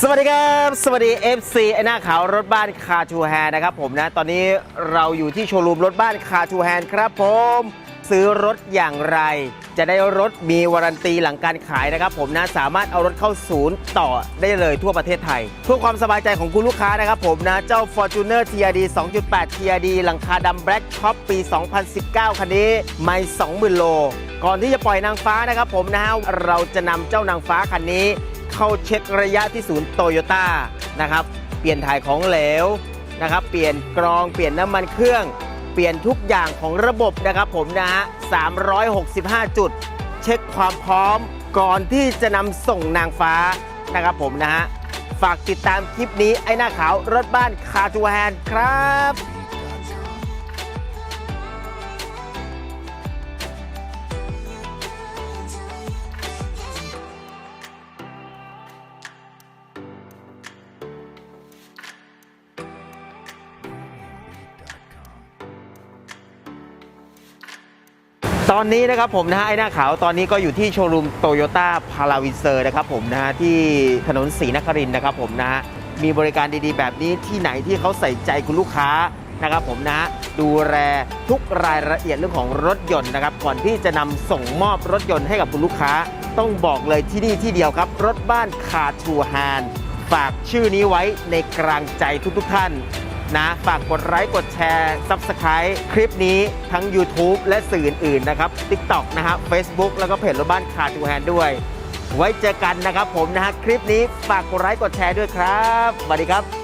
สวัสดีครับ สวัสดี FC ไอ้หน้าขาวรถบ้านคาทูแฮนนะครับผมนะ ตอนนี้เราอยู่ที่โชว์รูมรถบ้านคาทูแฮนครับผม ซื้อรถอย่างไร จะได้รถมีวารันตีหลังการขายนะครับผมนะสามารถเอารถเข้าศูนย์ต่อได้เลยทั่วประเทศไทย เพื่อความสบายใจของคุณลูกค้านะครับผมนะ เจ้า Fortuner TRD 2.8 TRD หลังคาดำ Black Top ปี 2019 คันนี้ไม่20,000 โล ก่อนที่จะปล่อยนางฟ้านะครับผมนะฮะเราจะนำเจ้านางฟ้าคันนี้ เข้าเช็คระยะที่ศูนย์โตโยต้านะครับเปลี่ยนถ่ายของเหลวนะครับเปลี่ยนกรองเปลี่ยนน้ำมันเครื่อง เปลี่ยนทุกอย่างของระบบนะครับผมนะฮะ365 จุด เช็คความพร้อมก่อนที่จะนำส่งนางฟ้านะครับผมนะฮะฝากติดตามคลิปนี้ไอ้หน้าขาวรถบ้านคาจูแฮนครับ ตอนนี้นะครับผมนะฮะไอ้หน้าขาวตอนนี้ก็อยู่ที่โชว์รูมโตโยต้าพาราวินเซอร์นะครับผมนะฮะที่ถนนศรีนครินทร์นะครับผมนะฮะมีบริการดีๆ แบบนี้ที่ไหนที่เขาใส่ใจคุณลูกค้านะครับผมนะดูแลทุกรายละเอียดเรื่องของรถยนต์นะครับก่อนที่จะนำส่งมอบรถยนต์ให้กับคุณลูกค้า ต้องบอกเลยที่นี่ที่เดียวครับ รถบ้านคาทูแฮนฝากชื่อนี้ไว้ในกลางใจทุกๆท่าน นะ ฝากกดไลค์กดแชร์ Subscribe คลิปนี้ทั้ง YouTube และสื่ออื่นๆนะครับ TikTok นะครับ Facebook แล้วก็เพจรถบ้านคาทูแฮนด้วย ไว้เจอกันนะครับผมนะฮะคลิปนี้ฝากกดไลค์กดแชร์ด้วยครับสวัสดีครับ